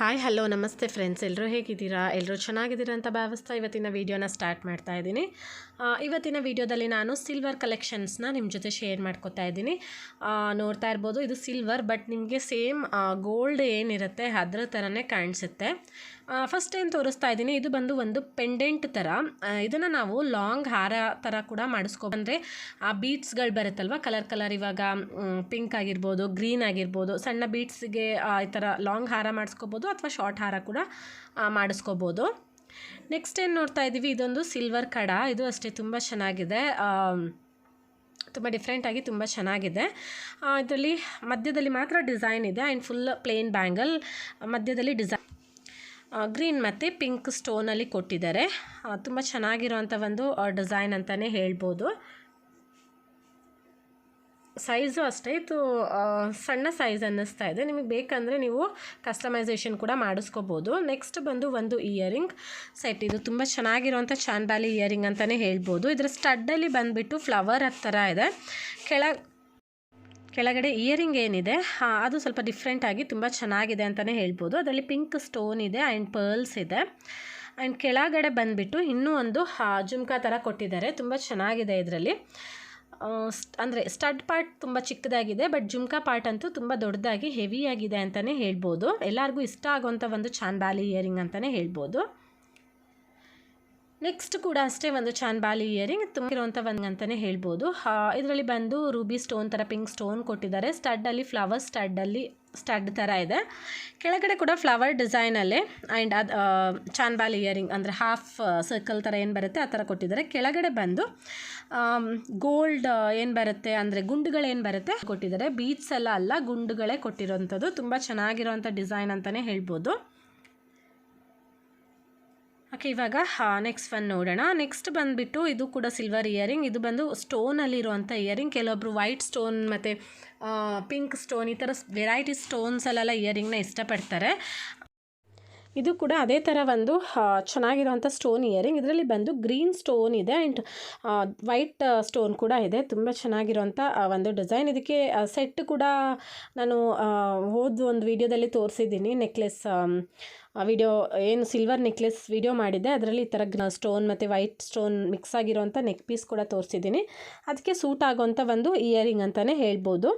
Hi hello ನಮಸ್ತೆ friends ಎಲ್ಲರೂ ಹೇಗಿದ್ದೀರಾ? ಎಲ್ಲರೂ ಚೆನ್ನಾಗಿದ್ದೀರಾ ಅಂತ ಭಾವಿಸ್ತಾ ಇವತ್ತಿನ ವೀಡಿಯೋನ ಸ್ಟಾರ್ಟ್ ಮಾಡ್ತಾ ಇದ್ದೀನಿ. ಇವತ್ತಿನ ವಿಡಿಯೋದಲ್ಲಿ ನಾನು ಸಿಲ್ವರ್ ಕಲೆಕ್ಷನ್ಸ್ನ ನಿಮ್ಮ ಜೊತೆ ಶೇರ್ ಮಾಡ್ಕೋತಾ ಇದ್ದೀನಿ. ನೋಡ್ತಾ ಇರ್ಬೋದು, ಇದು ಸಿಲ್ವರ್ ಬಟ್ ನಿಮಗೆ ಸೇಮ್ ಗೋಲ್ಡ್ ಏನಿರುತ್ತೆ ಅದರ ಥರನೇ ಕಾಣಿಸುತ್ತೆ. ಫಸ್ಟ್ ಏನು ತೋರಿಸ್ತಾ ಇದ್ದೀನಿ, ಇದು ಬಂದು ಒಂದು ಪೆಂಡೆಂಟ್ ಥರ ಇದನ್ನು ನಾವು ಲಾಂಗ್ ಹಾರ ಥರ ಕೂಡ ಮಾಡಿಸ್ಕೊ, ಅಂದರೆ ಆ ಬೀಟ್ಸ್ಗಳು ಬರುತ್ತಲ್ವ ಕಲರ್ ಕಲರ್ ಇವಾಗ ಪಿಂಕ್ ಆಗಿರ್ಬೋದು ಗ್ರೀನ್ ಆಗಿರ್ಬೋದು, ಸಣ್ಣ ಬೀಟ್ಸ್ಗೆ ಈ ಥರ ಲಾಂಗ್ ಹಾರ ಮಾಡಿಸ್ಕೋಬೋದು, ಅಥವಾ ಶಾರ್ಟ್ ಹಾರ ಕೂಡ ಮಾಡಿಸ್ಕೋಬೋದು. ನೆಕ್ಸ್ಟ್ ಏನು ನೋಡ್ತಾ ಇದ್ದೀವಿ ಇದೊಂದು ಸಿಲ್ವರ್ ಕಡ. ಇದು ಅಷ್ಟೇ ತುಂಬ ಚೆನ್ನಾಗಿದೆ. ತುಂಬ ಡಿಫ್ರೆಂಟಾಗಿ ತುಂಬ ಚೆನ್ನಾಗಿದೆ. ಇದರಲ್ಲಿ ಮಧ್ಯದಲ್ಲಿ ಮಾತ್ರ ಡಿಸೈನ್ ಇದೆ. ಆ್ಯಂಡ್ ಫುಲ್ ಪ್ಲೇನ್ ಬ್ಯಾಂಗಲ್ ಮಧ್ಯದಲ್ಲಿ ಡಿಸೈನ್ ಗ್ರೀನ್ ಮತ್ತು ಪಿಂಕ್ ಸ್ಟೋನಲ್ಲಿ ಕೊಟ್ಟಿದ್ದಾರೆ. ತುಂಬ ಚೆನ್ನಾಗಿರುವಂಥ ಒಂದು ಡಿಸೈನ್ ಅಂತಲೇ ಹೇಳ್ಬೋದು. ಸೈಜು ಅಷ್ಟೇ. ಇದು ಸಣ್ಣ ಸೈಜ್ ಅನ್ನಿಸ್ತಾ ಇದೆ. ನಿಮಗೆ ಬೇಕಂದರೆ ನೀವು ಕಸ್ಟಮೈಸೇಷನ್ ಕೂಡ ಮಾಡಿಸ್ಕೋಬೋದು. ನೆಕ್ಸ್ಟ್ ಬಂದು ಒಂದು ಇಯರಿಂಗ್ ಸೆಟ್ ಇದು ತುಂಬ ಚೆನ್ನಾಗಿರುವಂಥ ಚಾನ್ಬಾಲಿ ಇಯರಿಂಗ್ ಅಂತಲೇ ಹೇಳ್ಬೋದು. ಇದರ ಸ್ಟಡ್ಡಲ್ಲಿ ಬಂದುಬಿಟ್ಟು ಫ್ಲವರ್ ಥರ ಇದೆ. ಕೆಳ ಕೆಳಗಡೆ ಇಯರಿಂಗ್ ಏನಿದೆ ಅದು ಸ್ವಲ್ಪ ಡಿಫ್ರೆಂಟಾಗಿ ತುಂಬ ಚೆನ್ನಾಗಿದೆ ಅಂತಲೇ ಹೇಳ್ಬೋದು. ಅದರಲ್ಲಿ ಪಿಂಕ್ ಸ್ಟೋನ್ ಇದೆ ಆ್ಯಂಡ್ ಪರ್ಲ್ಸ್ ಇದೆ. ಆ್ಯಂಡ್ ಕೆಳಗಡೆ ಬಂದುಬಿಟ್ಟು ಇನ್ನೂ ಒಂದು ಆ, ಜುಮ್ಕಾ ಥರ ಕೊಟ್ಟಿದ್ದಾರೆ. ತುಂಬ ಚೆನ್ನಾಗಿದೆ ಇದರಲ್ಲಿ. ಅಂದರೆ ಸ್ಟಡ್ ಪಾರ್ಟ್ ತುಂಬ ಚಿಕ್ಕದಾಗಿದೆ ಬಟ್ ಜುಮ್ಕಾ ಪಾರ್ಟ್ ಅಂತೂ ತುಂಬ ದೊಡ್ಡದಾಗಿ ಹೆವಿಯಾಗಿದೆ ಅಂತಲೇ ಹೇಳ್ಬೋದು. ಎಲ್ಲರಿಗೂ ಇಷ್ಟ ಆಗುವಂಥ ಒಂದು ಚಾಂದಾಲಿ ಇಯರಿಂಗ್ ಅಂತಲೇ ಹೇಳ್ಬೋದು. ನೆಕ್ಸ್ಟ್ ಕೂಡ ಅಷ್ಟೇ ಒಂದು ಚಾನ್ಬಾಲಿ ಇಯರಿಂಗ್ ತುಂಬಿರುವಂಥ ಒಂದು ಅಂತಲೇ ಹೇಳ್ಬೋದು. ಇದರಲ್ಲಿ ಬಂದು ರೂಬಿ ಸ್ಟೋನ್ ಥರ ಪಿಂಕ್ ಸ್ಟೋನ್ ಕೊಟ್ಟಿದ್ದಾರೆ. ಸ್ಟಡ್ಡಲ್ಲಿ ಫ್ಲವರ್ ಸ್ಟಡ್ಡಲ್ಲಿ ಸ್ಟಡ್ ಥರ ಇದೆ. ಕೆಳಗಡೆ ಕೂಡ ಫ್ಲವರ್ ಡಿಸೈನಲ್ಲೇ ಆ್ಯಂಡ್ ಅದು ಚಾನ್ಬಾಲಿ ಇಯರಿಂಗ್ ಅಂದರೆ ಹಾಫ್ ಸರ್ಕಲ್ ಥರ ಏನು ಬರುತ್ತೆ ಆ ಥರ ಕೊಟ್ಟಿದ್ದಾರೆ. ಕೆಳಗಡೆ ಬಂದು ಗೋಲ್ಡ್ ಏನು ಬರುತ್ತೆ ಅಂದರೆ ಗುಂಡುಗಳೇನು ಬರುತ್ತೆ ಕೊಟ್ಟಿದ್ದಾರೆ. ಬೀಟ್ಸ್ ಎಲ್ಲ ಅಲ್ಲ, ಗುಂಡುಗಳೇ ಕೊಟ್ಟಿರೋವಂಥದ್ದು. ತುಂಬ ಚೆನ್ನಾಗಿರೋವಂಥ ಡಿಸೈನ್ ಅಂತಲೇ ಹೇಳ್ಬೋದು. ಓಕೆ, ಇವಾಗ ನೆಕ್ಸ್ಟ್ ಒನ್ ನೋಡೋಣ. ನೆಕ್ಸ್ಟ್ ಬಂದುಬಿಟ್ಟು ಇದು ಕೂಡ ಸಿಲ್ವರ್ ಇಯರಿಂಗ್ ಇದು ಬಂದು ಸ್ಟೋನಲ್ಲಿರುವಂಥ ಇಯರಿಂಗ್ ಕೆಲವೊಬ್ಬರು ವೈಟ್ ಸ್ಟೋನ್ ಮತ್ತು ಪಿಂಕ್ ಸ್ಟೋನ್ ಈ ಥರ ವೆರೈಟಿ ಸ್ಟೋನ್ಸಲ್ಲೆಲ್ಲ ಇಯರಿಂಗ್ನ ಇಷ್ಟಪಡ್ತಾರೆ. ಇದು ಕೂಡ ಅದೇ ಥರ ಒಂದು ಚೆನ್ನಾಗಿರುವಂಥ ಸ್ಟೋನ್ ಇಯರಿಂಗ್ ಇದರಲ್ಲಿ ಬಂದು ಗ್ರೀನ್ ಸ್ಟೋನ್ ಇದೆ ಆ್ಯಂಡ್ ವೈಟ್ ಸ್ಟೋನ್ ಕೂಡ ಇದೆ. ತುಂಬ ಚೆನ್ನಾಗಿರುವಂಥ ಒಂದು ಡಿಸೈನ್ ಇದಕ್ಕೆ ಸೆಟ್ ಕೂಡ ನಾನು ಹೋದ ಒಂದು ವಿಡಿಯೋದಲ್ಲಿ ತೋರಿಸಿದ್ದೀನಿ. ನೆಕ್ಲೆಸ್ ವಿಡಿಯೋ ಏನು ಸಿಲ್ವರ್ ನೆಕ್ಲೆಸ್ ವಿಡಿಯೋ ಮಾಡಿದ್ದೆ. ಅದರಲ್ಲಿ ಈ ಥರ ಸ್ಟೋನ್ ಮತ್ತು ವೈಟ್ ಸ್ಟೋನ್ ಮಿಕ್ಸ್ ಆಗಿರುವಂಥ ನೆಕ್ ಪೀಸ್ ಕೂಡ ತೋರಿಸಿದ್ದೀನಿ. ಅದಕ್ಕೆ ಸೂಟ್ ಆಗೋವಂಥ ಒಂದು ಇಯರಿಂಗ್ ಅಂತಲೇ ಹೇಳ್ಬೋದು.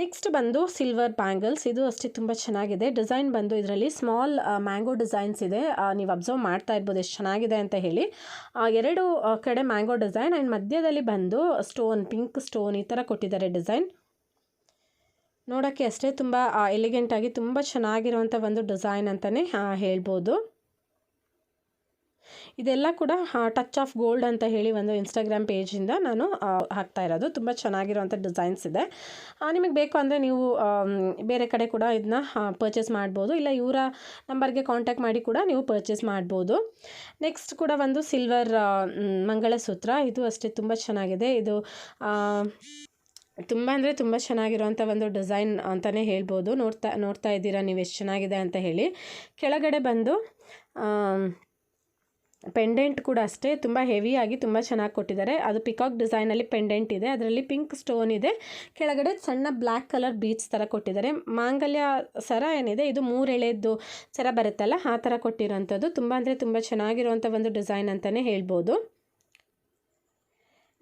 ನೆಕ್ಸ್ಟ್ ಬಂದು ಸಿಲ್ವರ್ ಬ್ಯಾಂಗಲ್ಸ್ ಇದು ಅಷ್ಟೇ ತುಂಬ ಚೆನ್ನಾಗಿದೆ. ಡಿಸೈನ್ ಬಂದು ಇದರಲ್ಲಿ ಸ್ಮಾಲ್ ಮ್ಯಾಂಗೋ ಡಿಸೈನ್ಸ್ ಇದೆ. ನೀವು ಅಬ್ಸರ್ವ್ ಮಾಡ್ತಾ ಇರ್ಬೋದು ಎಷ್ಟು ಚೆನ್ನಾಗಿದೆ ಅಂತ ಹೇಳಿ. ಎರಡು ಕಡೆ ಮ್ಯಾಂಗೋ ಡಿಸೈನ್ ಆ್ಯಂಡ್ ಮಧ್ಯದಲ್ಲಿ ಬಂದು ಸ್ಟೋನ್, ಪಿಂಕ್ ಸ್ಟೋನ್ ಈ ಥರ ಕೊಟ್ಟಿದ್ದಾರೆ ಡಿಸೈನ್. ನೋಡೋಕ್ಕೆ ಅಷ್ಟೇ ತುಂಬ ಎಲಿಗೆಂಟಾಗಿ ತುಂಬ ಚೆನ್ನಾಗಿರುವಂಥ ಒಂದು ಡಿಸೈನ್ ಅಂತಲೇ ಹೇಳ್ಬೋದು. ಇದೆಲ್ಲ ಕೂಡ ಟಚ್ ಆಫ್ ಗೋಲ್ಡ್ ಅಂತ ಹೇಳಿ ಒಂದು ಇನ್ಸ್ಟಾಗ್ರಾಮ್ ಪೇಜಿಂದ ನಾನು ಹಾಕ್ತಾ ಇರೋದು. ತುಂಬ ಚೆನ್ನಾಗಿರುವಂಥ ಡಿಸೈನ್ಸ್ ಇದೆ. ನಿಮಗೆ ಬೇಕು ಅಂದರೆ ನೀವು ಬೇರೆ ಕಡೆ ಕೂಡ ಇದನ್ನ ಪರ್ಚೇಸ್ ಮಾಡ್ಬೋದು. ಇಲ್ಲ ಇವರ ನಂಬರ್ಗೆ ಕಾಂಟ್ಯಾಕ್ಟ್ ಮಾಡಿ ಕೂಡ ನೀವು ಪರ್ಚೇಸ್ ಮಾಡ್ಬೋದು. ನೆಕ್ಸ್ಟ್ ಕೂಡ ಒಂದು ಸಿಲ್ವರ್ ಮಂಗಳಸೂತ್ರ. ಇದು ಅಷ್ಟೇ ತುಂಬ ಚೆನ್ನಾಗಿದೆ. ಇದು ತುಂಬ ಅಂದರೆ ತುಂಬ ಚೆನ್ನಾಗಿರುವಂಥ ಒಂದು ಡಿಸೈನ್ ಅಂತಲೇ ಹೇಳ್ಬೋದು. ನೋಡ್ತಾ ನೋಡ್ತಾ ಇದ್ದೀರಾ ನೀವು ಎಷ್ಟು ಚೆನ್ನಾಗಿದೆ ಅಂತ ಹೇಳಿ. ಕೆಳಗಡೆ ಬಂದು ಪೆಂಡೆಂಟ್ ಕೂಡ ಅಷ್ಟೇ, ತುಂಬ ಹೆವಿಯಾಗಿ ತುಂಬ ಚೆನ್ನಾಗಿ ಕೊಟ್ಟಿದ್ದಾರೆ. ಅದು ಪಿಕಾಕ್ ಡಿಸೈನಲ್ಲಿ ಪೆಂಡೆಂಟ್ ಇದೆ. ಅದರಲ್ಲಿ ಪಿಂಕ್ ಸ್ಟೋನ್ ಇದೆ. ಕೆಳಗಡೆ ಸಣ್ಣ ಬ್ಲ್ಯಾಕ್ ಕಲರ್ ಬೀಚ್ ಥರ ಕೊಟ್ಟಿದ್ದಾರೆ. ಮಾಂಗಲ್ಯ ಸರ ಏನಿದೆ, ಇದು ಮೂರು ಎಳೆದ್ದು ಸರ ಬರುತ್ತಲ್ಲ, ಆ ಥರ ಕೊಟ್ಟಿರೋಂಥದ್ದು ತುಂಬ ಅಂದರೆ ತುಂಬ ಚೆನ್ನಾಗಿರುವಂಥ ಒಂದು ಡಿಸೈನ್ ಅಂತಲೇ ಹೇಳ್ಬೋದು.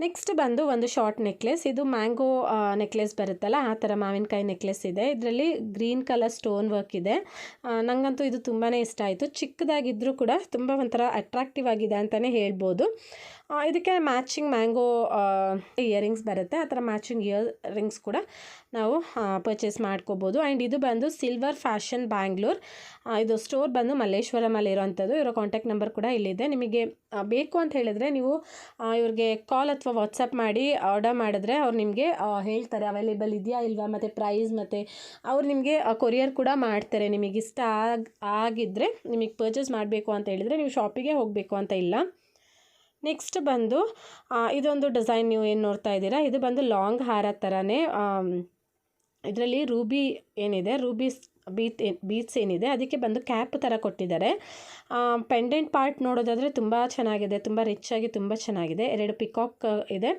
ನೆಕ್ಸ್ಟ್ ಬಂದು ಒಂದು ಶಾರ್ಟ್ ನೆಕ್ಲೆಸ್ ಇದು ಮ್ಯಾಂಗೋ ನೆಕ್ಲೆಸ್ ಬರುತ್ತಲ್ಲ, ಆ ಥರ ಮಾವಿನಕಾಯಿ ನೆಕ್ಲೆಸ್ ಇದೆ. ಇದರಲ್ಲಿ ಗ್ರೀನ್ ಕಲರ್ ಸ್ಟೋನ್ ವರ್ಕ್ ಇದೆ. ನನಗಂತೂ ನಂಗಂತೂ ಇದು ತುಂಬಾ ಇಷ್ಟ ಆಯಿತು. ಚಿಕ್ಕದಾಗಿದ್ದರೂ ಕೂಡ ತುಂಬ ಒಂಥರ ಅಟ್ರಾಕ್ಟಿವ್ ಆಗಿದೆ ಅಂತಲೇ ಹೇಳ್ಬೋದು. ಇದಕ್ಕೆ ಮ್ಯಾಚಿಂಗ್ ಮ್ಯಾಂಗೋ ಇಯರಿಂಗ್ಸ್ ಬರುತ್ತೆ. ಆ ಥರ ಮ್ಯಾಚಿಂಗ್ ಇಯರಿಂಗ್ಸ್ ಕೂಡ ನಾವು ಪರ್ಚೇಸ್ ಮಾಡ್ಕೋಬೋದು. ಆ್ಯಂಡ್ ಇದು ಬಂದು ಸಿಲ್ವರ್ ಫ್ಯಾಷನ್ ಬ್ಯಾಂಗ್ಳೂರ್ ಇದು ಸ್ಟೋರ್ ಬಂದು ಮಲ್ಲೇಶ್ವರಮಲ್ಲಿ ಇರೋವಂಥದ್ದು. ಇವರ ಕಾಂಟ್ಯಾಕ್ಟ್ ನಂಬರ್ ಕೂಡ ಇಲ್ಲಿದೆ. ನಿಮಗೆ ಬೇಕು ಅಂತ ಹೇಳಿದ್ರೆ ನೀವು ಇವ್ರಿಗೆ ಕಾಲ್ ಅಥವಾ ವಾಟ್ಸಪ್ ಮಾಡಿ ಆರ್ಡರ್ ಮಾಡಿದ್ರೆ ಅವ್ರು ನಿಮಗೆ ಹೇಳ್ತಾರೆ. ಅವೈಲೇಬಲ್ ಇದೆಯಾ ಇಲ್ವಾ? ಮತ್ತು ಪ್ರೈಸ್ ಮತ್ತು, ಅವ್ರು ನಿಮಗೆ ಕೊರಿಯರ್ ಕೂಡ ಮಾಡ್ತಾರೆ. ನಿಮಗೆ ಇಷ್ಟ ಆಗ ಆಗಿದ್ದರೆ ನಿಮಗೆ ಪರ್ಚೇಸ್ ಮಾಡಬೇಕು ಅಂತ ಹೇಳಿದರೆ ನೀವು ಶಾಪಿಗೆ ಹೋಗಬೇಕು ಅಂತ ಇಲ್ಲ. ನೆಕ್ಸ್ಟ್ ಬಂದು ಇದೊಂದು ಡಿಸೈನ್ ನೀವು ಏನು ನೋಡ್ತಾ ಇದ್ದೀರಾ? ಇದು ಬಂದು ಲಾಂಗ್ ಹಾರ ಥರನೇ ಇದರಲ್ಲಿ ರೂಬಿ ಏನಿದೆ ರೂಬೀಸ್ ಬೀತ್ ಬೀಟ್ಸ್ ಏನಿದೆ, ಅದಕ್ಕೆ ಬಂದು ಕ್ಯಾಪ್ ಥರ ಕೊಟ್ಟಿದ್ದಾರೆ. ಪೆಂಡೆಂಟ್ ಪಾರ್ಟ್ ನೋಡೋದಾದರೆ ತುಂಬ ಚೆನ್ನಾಗಿದೆ, ತುಂಬ ರಿಚ್ ಆಗಿ ತುಂಬ ಚೆನ್ನಾಗಿದೆ. ಎರಡು ಪಿಕಾಕ್ ಇದೆ.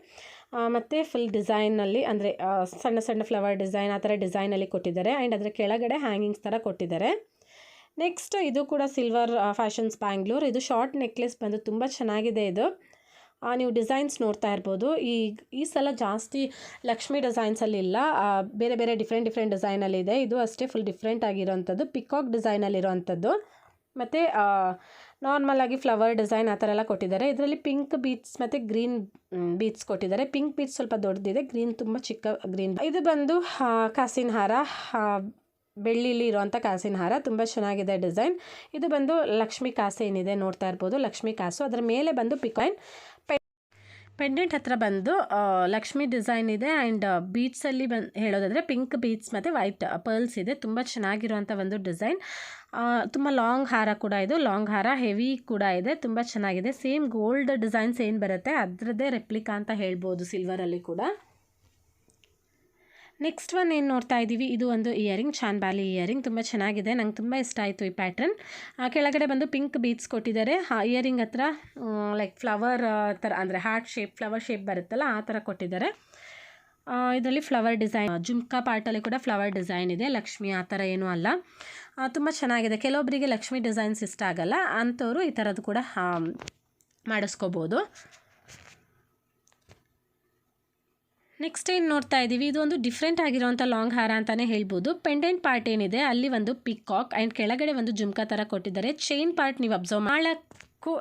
ಮತ್ತು ಫುಲ್ ಡಿಸೈನಲ್ಲಿ ಅಂದರೆ ಸಣ್ಣ ಸಣ್ಣ ಫ್ಲವರ್ ಡಿಸೈನ್ ಆ ಥರ ಡಿಸೈನಲ್ಲಿ ಕೊಟ್ಟಿದ್ದಾರೆ. ಆ್ಯಂಡ್ ಅದರ ಕೆಳಗಡೆ ಹ್ಯಾಂಗಿಂಗ್ಸ್ ಥರ ಕೊಟ್ಟಿದ್ದಾರೆ. ನೆಕ್ಸ್ಟ್ ಇದು ಕೂಡ ಸಿಲ್ವರ್ ಫ್ಯಾಷನ್ಸ್ ಬ್ಯಾಂಗ್ಳೂರ್ ಇದು ಶಾರ್ಟ್ ನೆಕ್ಲೆಸ್ ಬಂದು ತುಂಬ ಚೆನ್ನಾಗಿದೆ ಇದು. ನೀವು ಡಿಸೈನ್ಸ್ ನೋಡ್ತಾ ಇರ್ಬೋದು. ಈ ಈ ಸಲ ಜಾಸ್ತಿ ಲಕ್ಷ್ಮಿ ಡಿಸೈನ್ಸಲ್ಲಿ ಇಲ್ಲ. ಆ, ಬೇರೆ ಬೇರೆ ಡಿಫ್ರೆಂಟ್ ಡಿಫ್ರೆಂಟ್ ಡಿಸೈನಲ್ಲಿ ಇದೆ. ಅಷ್ಟೇ ಫುಲ್ ಡಿಫ್ರೆಂಟ್ ಆಗಿರೋವಂಥದ್ದು ಪಿಕಾಕ್ ಡಿಸೈನಲ್ಲಿರೋವಂಥದ್ದು ಮತ್ತು ನಾರ್ಮಲ್ ಆಗಿ ಫ್ಲವರ್ ಡಿಸೈನ್ ಆ ಥರ ಎಲ್ಲ ಕೊಟ್ಟಿದ್ದಾರೆ. ಇದರಲ್ಲಿ ಪಿಂಕ್ ಬೀಟ್ಸ್ ಮತ್ತು ಗ್ರೀನ್ ಬೀಟ್ಸ್ ಕೊಟ್ಟಿದ್ದಾರೆ. ಪಿಂಕ್ ಬೀಟ್ಸ್ ಸ್ವಲ್ಪ ದೊಡ್ಡದಿದೆ. ಗ್ರೀನ್ ತುಂಬ ಚಿಕ್ಕ ಗ್ರೀನ್ ಇದು ಬಂದು ಕಾಸಿನ್ ಹಾರ ಬೆಳ್ಳಿಲಿ ಇರುವಂಥ ಕಾಸಿನ ಹಾರ. ತುಂಬ ಚೆನ್ನಾಗಿದೆ ಡಿಸೈನ್. ಇದು ಬಂದು ಲಕ್ಷ್ಮಿ ಕಾಸು ಏನಿದೆ ನೋಡ್ತಾ ಇರ್ಬೋದು. ಲಕ್ಷ್ಮಿ ಕಾಸು. ಅದರ ಮೇಲೆ ಬಂದು ಪಿಕಾಯಿನ್ ಪೆಂಡೆಂಟ್ ಹತ್ರ ಬಂದು ಲಕ್ಷ್ಮಿ ಡಿಸೈನ್ ಇದೆ ಆ್ಯಂಡ್ ಬೀಟ್ಸಲ್ಲಿ ಬಂದು ಹೇಳೋದಾದರೆ ಪಿಂಕ್ ಬೀಟ್ಸ್ ಮತ್ತು ವೈಟ್ ಪರ್ಲ್ಸ್ ಇದೆ. ತುಂಬ ಚೆನ್ನಾಗಿರುವಂಥ ಒಂದು ಡಿಸೈನ್. ತುಂಬ ಲಾಂಗ್ ಹಾರ ಕೂಡ ಇದು. ಲಾಂಗ್ ಹಾರ, ಹೆವಿ ಕೂಡ ಇದೆ. ತುಂಬ ಚೆನ್ನಾಗಿದೆ. ಸೇಮ್ ಗೋಲ್ಡ್ ಡಿಸೈನ್ಸ್ ಏನು ಬರುತ್ತೆ? ಅದರದ್ದೇ ರೆಪ್ಲಿಕಾ ಅಂತ ಹೇಳ್ಬೋದು ಸಿಲ್ವರಲ್ಲಿ ಕೂಡ. ನೆಕ್ಸ್ಟ್ ಒನ್ ಏನು ನೋಡ್ತಾ ಇದ್ದೀವಿ ಇದು ಒಂದು ಇಯರಿಂಗ್ ಚಾನ್ಬಾಲಿ ಇಯರಿಂಗ್ ತುಂಬ ಚೆನ್ನಾಗಿದೆ. ನಂಗೆ ತುಂಬ ಇಷ್ಟ ಆಯಿತು ಈ ಪ್ಯಾಟ್ರನ್ ಕೆಳಗಡೆ ಬಂದು ಪಿಂಕ್ ಬೀಟ್ಸ್ ಕೊಟ್ಟಿದ್ದಾರೆ. ಆ ಇಯರಿಂಗ್ ಹತ್ರ ಲೈಕ್ ಫ್ಲವರ್ ಥರ ಅಂದರೆ ಹಾರ್ಟ್ ಶೇಪ್ ಫ್ಲವರ್ ಶೇಪ್ ಬರುತ್ತಲ್ಲ, ಆ ಥರ ಕೊಟ್ಟಿದ್ದಾರೆ. ಇದರಲ್ಲಿ ಫ್ಲವರ್ ಡಿಸೈನ್ ಜುಮ್ಕಾ ಪಾರ್ಟಲ್ಲಿ ಕೂಡ ಫ್ಲವರ್ ಡಿಸೈನ್ ಇದೆ. ಲಕ್ಷ್ಮಿ ಆ ಥರ ಏನೂ ಅಲ್ಲ. ತುಂಬ ಚೆನ್ನಾಗಿದೆ. ಕೆಲವೊಬ್ಬರಿಗೆ ಲಕ್ಷ್ಮಿ ಡಿಸೈನ್ಸ್ ಇಷ್ಟ ಆಗಲ್ಲ. ಅಂಥವರು ಈ ಥರದ್ದು ಕೂಡ ಮಾಡಿಸ್ಕೋಬೋದು. ನೆಕ್ಸ್ಟ್ ಏನು ನೋಡ್ತಾ ಇದ್ದೀವಿ ಇದು ಒಂದು ಡಿಫ್ರೆಂಟ್ ಆಗಿರುವಂಥ ಲಾಂಗ್ ಹಾರ ಅಂತಲೇ ಹೇಳ್ಬೋದು. ಪೆಂಡೆಂಟ್ ಪಾರ್ಟ್ ಏನಿದೆ? ಅಲ್ಲಿ ಒಂದು ಪಿಕಾಕ್ ಆ್ಯಂಡ್ ಕೆಳಗಡೆ ಒಂದು ಜುಮ್ಕಾ ಥರ ಕೊಟ್ಟಿದ್ದಾರೆ. ಚೈನ್ ಪಾರ್ಟ್ ನೀವು ಅಬ್ಸರ್ವ್ ಮಾಡಕ್ಕೂ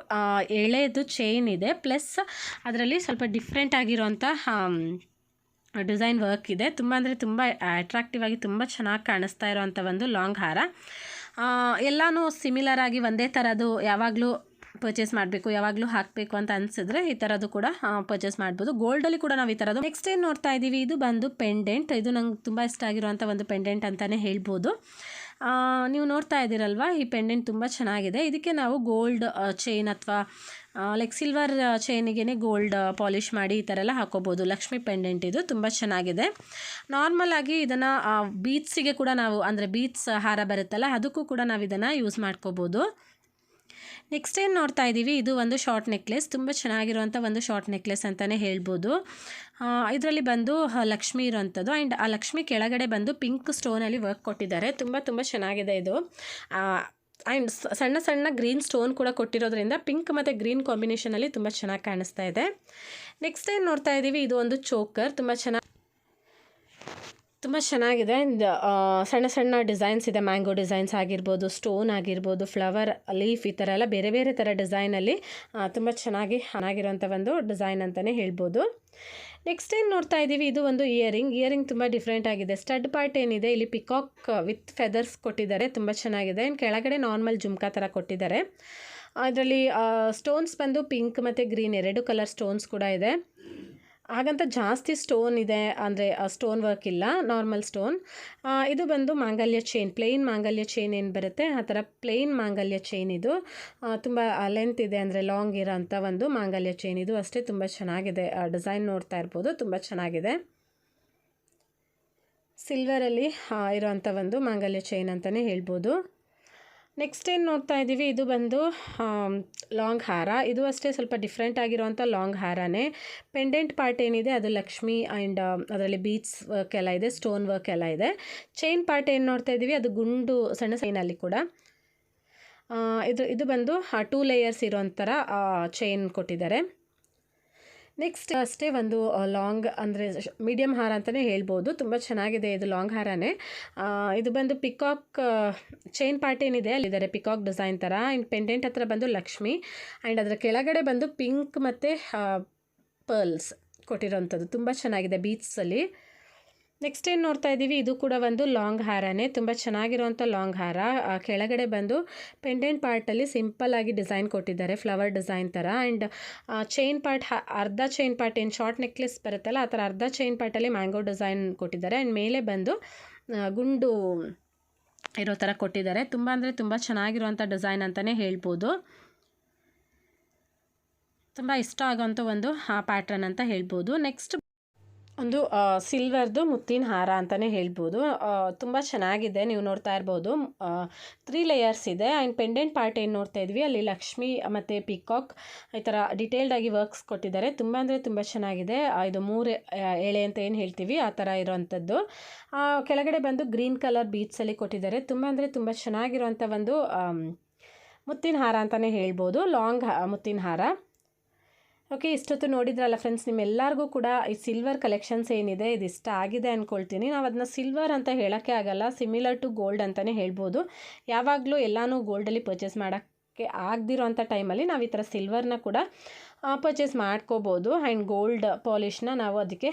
ಎಳೆದು ಚೈನ್ ಇದೆ. ಪ್ಲಸ್ ಅದರಲ್ಲಿ ಸ್ವಲ್ಪ ಡಿಫ್ರೆಂಟ್ ಆಗಿರುವಂಥ ಡಿಸೈನ್ ವರ್ಕ್ ಇದೆ. ತುಂಬ ಅಂದರೆ ತುಂಬ ಅಟ್ರಾಕ್ಟಿವ್ ಆಗಿ ತುಂಬ ಚೆನ್ನಾಗಿ ಕಾಣಿಸ್ತಾ ಇರೋವಂಥ ಒಂದು ಲಾಂಗ್ ಹಾರ ಎಲ್ಲನೂ ಸಿಮಿಲರ್ ಆಗಿ ಒಂದೇ ಥರದ್ದು ಯಾವಾಗಲೂ ಪರ್ಚೇಸ್ ಮಾಡಬೇಕು, ಯಾವಾಗಲೂ ಹಾಕಬೇಕು ಅಂತ ಅನಿಸಿದ್ರೆ ಈ ಥರದ್ದು ಕೂಡ ಪರ್ಚೇಸ್ ಮಾಡ್ಬೋದು. ಗೋಲ್ಡಲ್ಲಿ ಕೂಡ ನಾವು ಈ ಥರದ್ದು ನೆಕ್ಸ್ಟ್ ಏನು ನೋಡ್ತಾ ಇದ್ದೀವಿ ಇದು ಬಂದು ಪೆಂಡೆಂಟ್ ಇದು ನಂಗೆ ತುಂಬ ಇಷ್ಟ ಆಗಿರುವಂಥ ಒಂದು ಪೆಂಡೆಂಟ್ ಅಂತಲೇ ಹೇಳ್ಬೋದು. ನೀವು ನೋಡ್ತಾ ಇದ್ದೀರಲ್ವ? ಈ ಪೆಂಡೆಂಟ್ ತುಂಬ ಚೆನ್ನಾಗಿದೆ. ಇದಕ್ಕೆ ನಾವು ಗೋಲ್ಡ್ ಚೈನ್ ಅಥವಾ ಲೈಕ್ ಸಿಲ್ವರ್ ಚೈನಿಗೆ ಗೋಲ್ಡ್ ಪಾಲಿಷ್ ಮಾಡಿ ಈ ಥರ ಎಲ್ಲ ಹಾಕೋಬೋದು. ಲಕ್ಷ್ಮಿ ಪೆಂಡೆಂಟ್ ಇದು. ತುಂಬ ಚೆನ್ನಾಗಿದೆ. ನಾರ್ಮಲ್ ಆಗಿ ಇದನ್ನು ಬೀಟ್ಸಿಗೆ ಕೂಡ ನಾವು, ಅಂದರೆ ಬೀಟ್ಸ್ ಹಾರ ಬರುತ್ತಲ್ಲ, ಅದಕ್ಕೂ ಕೂಡ ನಾವು ಇದನ್ನು ಯೂಸ್ ಮಾಡ್ಕೋಬೋದು. ನೆಕ್ಸ್ಟ್ ಏನು ನೋಡ್ತಾ ಇದ್ದೀವಿ ಇದು ಒಂದು ಶಾರ್ಟ್ ನೆಕ್ಲೆಸ್ ತುಂಬ ಚೆನ್ನಾಗಿರುವಂಥ ಒಂದು ಶಾರ್ಟ್ ನೆಕ್ಲೆಸ್ ಅಂತಲೇ ಹೇಳ್ಬೋದು. ಇದರಲ್ಲಿ ಬಂದು ಲಕ್ಷ್ಮಿ ಇರುವಂಥದ್ದು ಆ್ಯಂಡ್ ಆ ಲಕ್ಷ್ಮಿ ಕೆಳಗಡೆ ಬಂದು ಪಿಂಕ್ ಸ್ಟೋನಲ್ಲಿ ವರ್ಕ್ ಕೊಟ್ಟಿದ್ದಾರೆ. ತುಂಬ ತುಂಬ ಚೆನ್ನಾಗಿದೆ ಇದು. ಆ್ಯಂಡ್ ಸಣ್ಣ ಸಣ್ಣ ಗ್ರೀನ್ ಸ್ಟೋನ್ ಕೂಡ ಕೊಟ್ಟಿರೋದ್ರಿಂದ ಪಿಂಕ್ ಮತ್ತು ಗ್ರೀನ್ ಕಾಂಬಿನೇಷನಲ್ಲಿ ತುಂಬ ಚೆನ್ನಾಗಿ ಕಾಣಿಸ್ತಾ ಇದೆ. ನೆಕ್ಸ್ಟ್ ಏನು ನೋಡ್ತಾ ಇದ್ದೀವಿ ಇದು ಒಂದು ಚೋಕರ್ ತುಂಬ ಚೆನ್ನಾಗಿ ತುಂಬ ಚೆನ್ನಾಗಿದೆ. ಸಣ್ಣ ಸಣ್ಣ ಡಿಸೈನ್ಸ್ ಇದೆ. ಮ್ಯಾಂಗೋ ಡಿಸೈನ್ಸ್ ಆಗಿರ್ಬೋದು, ಸ್ಟೋನ್ ಆಗಿರ್ಬೋದು, ಫ್ಲವರ್, ಲೀಫ್ ಈ ಥರ ಎಲ್ಲ ಬೇರೆ ಬೇರೆ ಥರ ಡಿಸೈನಲ್ಲಿ ತುಂಬ ಚೆನ್ನಾಗಿ ಚೆನ್ನಾಗಿರೋಂಥ ಒಂದು ಡಿಸೈನ್ ಅಂತಲೇ ಹೇಳ್ಬೋದು. ನೆಕ್ಸ್ಟ್ ಏನು ನೋಡ್ತಾ ಇದ್ದೀವಿ ಇದು ಒಂದು ಇಯರಿಂಗ್. ಇಯರಿಂಗ್ ತುಂಬ ಡಿಫ್ರೆಂಟ್ ಆಗಿದೆ. ಸ್ಟಡ್ ಪಾರ್ಟ್ ಏನಿದೆ? ಇಲ್ಲಿ ಪಿಕಾಕ್ ವಿತ್ ಫೆದರ್ಸ್ ಕೊಟ್ಟಿದ್ದಾರೆ. ತುಂಬ ಚೆನ್ನಾಗಿದೆ. ಆ್ಯಂಡ್ ಕೆಳಗಡೆ ನಾರ್ಮಲ್ ಜುಮ್ಕಾ ಥರ ಕೊಟ್ಟಿದ್ದಾರೆ. ಅದರಲ್ಲಿ ಸ್ಟೋನ್ಸ್ ಬಂದು ಪಿಂಕ್ ಮತ್ತು ಗ್ರೀನ್. ಎರಡು ಕಲರ್ ಸ್ಟೋನ್ಸ್ ಕೂಡ ಇದೆ. ಹಾಗಂತ ಜಾಸ್ತಿ ಸ್ಟೋನ್ ಇದೆ ಅಂದರೆ ಸ್ಟೋನ್ ವರ್ಕ್ ಇಲ್ಲ ನಾರ್ಮಲ್ ಸ್ಟೋನ್ ಇದು ಬಂದು ಮಾಂಗಲ್ಯ ಚೈನ್ ಪ್ಲೇನ್ ಮಾಂಗಲ್ಯ ಚೈನ್ ಏನು ಬರುತ್ತೆ? ಆ ಥರ ಪ್ಲೇನ್ ಮಾಂಗಲ್ಯ ಚೈನ್ ಇದು. ತುಂಬ ಲೆಂತ್ ಇದೆ ಅಂದರೆ ಲಾಂಗ್ ಇರೋಂಥ ಒಂದು ಮಾಂಗಲ್ಯ ಚೈನ್ ಇದು. ಅಷ್ಟೇ ತುಂಬ ಚೆನ್ನಾಗಿದೆ. ಡಿಸೈನ್ ನೋಡ್ತಾ ಇರ್ಬೋದು, ತುಂಬ ಚೆನ್ನಾಗಿದೆ. ಸಿಲ್ವರಲ್ಲಿ ಇರೋವಂಥ ಒಂದು ಮಾಂಗಲ್ಯ ಚೈನ್ ಅಂತಲೇ ಹೇಳ್ಬೋದು. ನೆಕ್ಸ್ಟ್ ಏನು ನೋಡ್ತಾ ಇದ್ದೀವಿ ಇದು ಬಂದು ಲಾಂಗ್ ಹಾರ. ಇದು ಅಷ್ಟೇ ಸ್ವಲ್ಪ ಡಿಫ್ರೆಂಟ್ ಆಗಿರುವಂಥ ಲಾಂಗ್ ಹಾರನೇ. ಪೆಂಡೆಂಟ್ ಪಾರ್ಟ್ ಏನಿದೆ, ಅದು ಲಕ್ಷ್ಮಿ ಆ್ಯಂಡ್ ಅದರಲ್ಲಿ ಬೀಟ್ಸ್ ವರ್ಕ್ ಎಲ್ಲ ಇದೆ ಸ್ಟೋನ್ ವರ್ಕ್ ಎಲ್ಲ ಇದೆ. ಚೈನ್ ಪಾರ್ಟ್ ಏನು ನೋಡ್ತಾ ಇದ್ದೀವಿ ಅದು ಗುಂಡು, ಸಣ್ಣ ಸೈನಲ್ಲಿ ಕೂಡ. ಇದು ಇದು ಬಂದು ಟೂ ಲೇಯರ್ಸ್ ಇರೋ ಥರ ಚೈನ್ ಕೊಟ್ಟಿದ್ದಾರೆ. ನೆಕ್ಸ್ಟ್ ಅಷ್ಟೇ ಒಂದು ಲಾಂಗ್ ಅಂದರೆ ಮೀಡಿಯಂ ಹಾರ ಅಂತಲೇ ಹೇಳ್ಬೋದು. ತುಂಬ ಚೆನ್ನಾಗಿದೆ ಇದು ಲಾಂಗ್ ಹಾರನೇ. ಇದು ಬಂದು ಪಿಕಾಕ್ ಚೈನ್ ಪಾರ್ಟ್ ಏನಿದೆ, ಅಲ್ಲಿದ್ದಾರೆ ಪಿಕಾಕ್ ಡಿಸೈನ್ ಥರ ಆ್ಯಂಡ್ ಪೆಂಡೆಂಟ್ ಹತ್ರ ಬಂದು ಲಕ್ಷ್ಮಿ ಆ್ಯಂಡ್ ಅದರ ಕೆಳಗಡೆ ಬಂದು ಪಿಂಕ್ ಮತ್ತು ಪರ್ಲ್ಸ್ ಕೊಟ್ಟಿರೋಂಥದ್ದು. ತುಂಬ ಚೆನ್ನಾಗಿದೆ ಬೀಚ್ಸಲ್ಲಿ ನೆಕ್ಸ್ಟ್ ಏನು ನೋಡ್ತಾ ಇದ್ದೀವಿ ಇದು ಕೂಡ ಒಂದು ಲಾಂಗ್ ಹಾರನೇ ತುಂಬ ಚೆನ್ನಾಗಿರುವಂಥ ಲಾಂಗ್ ಹಾರ. ಆ, ಕೆಳಗಡೆ ಬಂದು ಪೆಂಡೆಂಟ್ ಪಾರ್ಟಲ್ಲಿ ಸಿಂಪಲ್ ಆಗಿ ಡಿಸೈನ್ ಕೊಟ್ಟಿದ್ದಾರೆ ಫ್ಲವರ್ ಡಿಸೈನ್ ಥರ ಆ್ಯಂಡ್ ಚೈನ್ ಪಾರ್ಟ್ ಅರ್ಧ ಚೈನ್ ಪಾರ್ಟ್ ಏನು ಶಾರ್ಟ್ ನೆಕ್ಲೆಸ್ ಬರುತ್ತಲ್ಲ ಆ ಥರ ಅರ್ಧ ಚೈನ್ ಪಾರ್ಟಲ್ಲಿ ಮ್ಯಾಂಗೋ ಡಿಸೈನ್ ಕೊಟ್ಟಿದ್ದಾರೆ. ಆ್ಯಂಡ್ ಮೇಲೆ ಬಂದು ಗುಂಡು ಇರೋ ಥರ ಕೊಟ್ಟಿದ್ದಾರೆ. ತುಂಬ ಅಂದರೆ ತುಂಬ ಚೆನ್ನಾಗಿರುವಂಥ ಡಿಸೈನ್ ಅಂತಲೇ ಹೇಳ್ಬೋದು. ತುಂಬ ಇಷ್ಟ ಆಗೋಂಥ ಒಂದು ಪ್ಯಾಟ್ರನ್ ಅಂತ ಹೇಳ್ಬೋದು. ನೆಕ್ಸ್ಟ್ ಒಂದು ಸಿಲ್ವರ್ದು ಮುತ್ತಿನ ಹಾರ ಅಂತಲೇ ಹೇಳ್ಬೋದು. ತುಂಬ ಚೆನ್ನಾಗಿದೆ, ನೀವು ನೋಡ್ತಾ ಇರ್ಬೋದು. ತ್ರೀ ಲೇಯರ್ಸ್ ಇದೆ. ಆ್ಯಂಡ್ ಪೆಂಡೆಂಟ್ ಪಾರ್ಟ್ ಏನು ನೋಡ್ತಾ ಇದ್ವಿ? ಅಲ್ಲಿ ಲಕ್ಷ್ಮಿ ಮತ್ತು ಪಿಕಾಕ್ ಈ ಥರ ಡಿಟೇಲ್ಡಾಗಿ ವರ್ಕ್ಸ್ ಕೊಟ್ಟಿದ್ದಾರೆ. ತುಂಬ ಅಂದರೆ ತುಂಬ ಚೆನ್ನಾಗಿದೆ. ಇದು ಮೂರು ಎಳೆ ಅಂತ ಏನು ಹೇಳ್ತೀವಿ? ಆ ಥರ ಇರೋವಂಥದ್ದು. ಕೆಳಗಡೆ ಬಂದು ಗ್ರೀನ್ ಕಲರ್ ಬೀಚ್ಸಲ್ಲಿ ಕೊಟ್ಟಿದ್ದಾರೆ. ತುಂಬ ಅಂದರೆ ತುಂಬ ಚೆನ್ನಾಗಿರುವಂಥ ಒಂದು ಮುತ್ತಿನ ಹಾರ ಅಂತಲೇ ಹೇಳ್ಬೋದು. ಲಾಂಗ್ ಮುತ್ತಿನ ಹಾರ. ಓಕೆ, ಇಷ್ಟೊತ್ತು ನೋಡಿದ್ರಲ್ಲ ಫ್ರೆಂಡ್ಸ್ ನಿಮ್ಮೆಲ್ಲರಿಗೂ ಕೂಡ ಈ ಸಿಲ್ವರ್ ಕಲೆಕ್ಷನ್ಸ್ ಏನಿದೆ ಇದು ಇಷ್ಟ ಆಗಿದೆ ಅಂದ್ಕೊಳ್ತೀನಿ ನಾವು ಅದನ್ನ ಸಿಲ್ವರ್ ಅಂತ ಹೇಳೋಕ್ಕೆ ಆಗಲ್ಲ ಸಿಮಿಲರ್ ಟು ಗೋಲ್ಡ್ ಅಂತಲೇ ಹೇಳ್ಬೋದು. ಯಾವಾಗಲೂ ಎಲ್ಲನೂ ಗೋಲ್ಡಲ್ಲಿ ಪರ್ಚೇಸ್ ಮಾಡೋಕ್ಕೆ ಆಗದಿರೋಂಥ ಟೈಮಲ್ಲಿ ನಾವು ಈ ಥರ ಸಿಲ್ವರ್ನ ಕೂಡ ಪರ್ಚೇಸ್ ಮಾಡ್ಕೋಬೋದು ಆ್ಯಂಡ್ ಗೋಲ್ಡ್ ಪಾಲಿಷ್ನ ನಾವು ಅದಕ್ಕೆ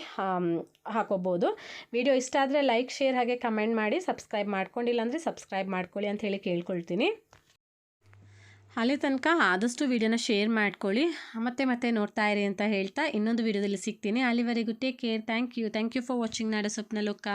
ಹಾಕೋಬೋದು. ವಿಡಿಯೋ ಇಷ್ಟ ಆದರೆ ಲೈಕ್ ಶೇರ್ ಹಾಗೆ ಕಮೆಂಟ್ ಮಾಡಿ ಸಬ್ಸ್ಕ್ರೈಬ್ ಮಾಡ್ಕೊಂಡಿಲ್ಲ ಅಂದರೆ ಸಬ್ಸ್ಕ್ರೈಬ್ ಮಾಡ್ಕೊಳ್ಳಿ ಅಂತ ಹೇಳಿ ಕೇಳ್ಕೊಳ್ತೀನಿ. ಅಲ್ಲಿ ತನಕ ಆದಷ್ಟು ವಿಡಿಯೋನ ಶೇರ್ ಮಾಡ್ಕೊಳ್ಳಿ. ಮತ್ತೆ ಮತ್ತೆ ನೋಡ್ತಾ ಇರಿ ಅಂತ ಹೇಳ್ತಾ ಇನ್ನೊಂದು ವಿಡಿಯೋದಲ್ಲಿ ಸಿಗ್ತೀನಿ. ಅಲ್ಲಿವರೆಗೂ take care thank you thank you for watching Nada Swapna Loka.